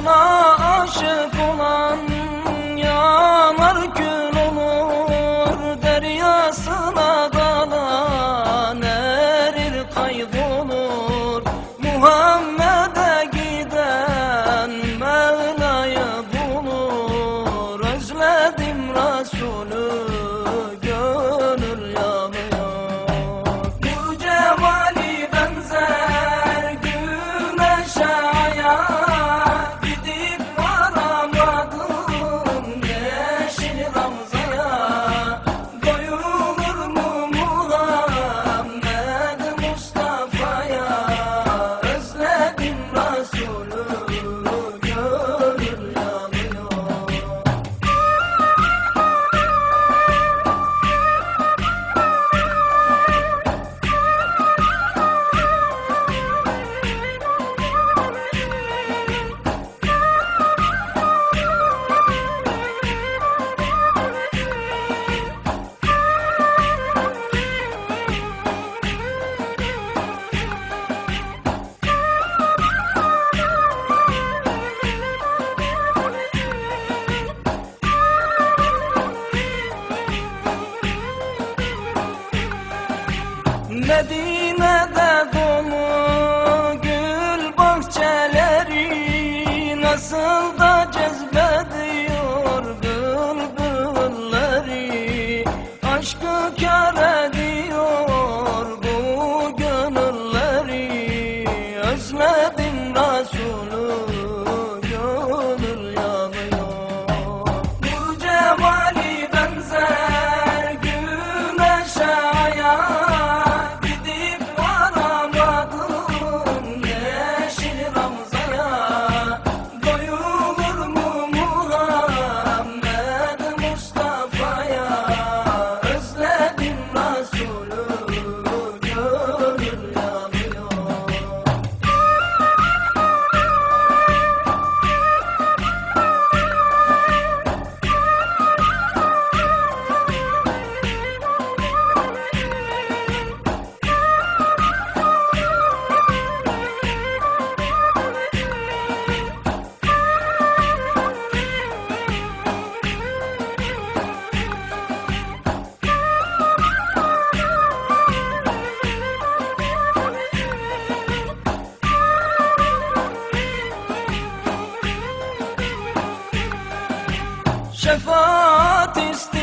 ona aşık olan Yanar gül olur deryasına dalan Erir kaybolur şefaat ister.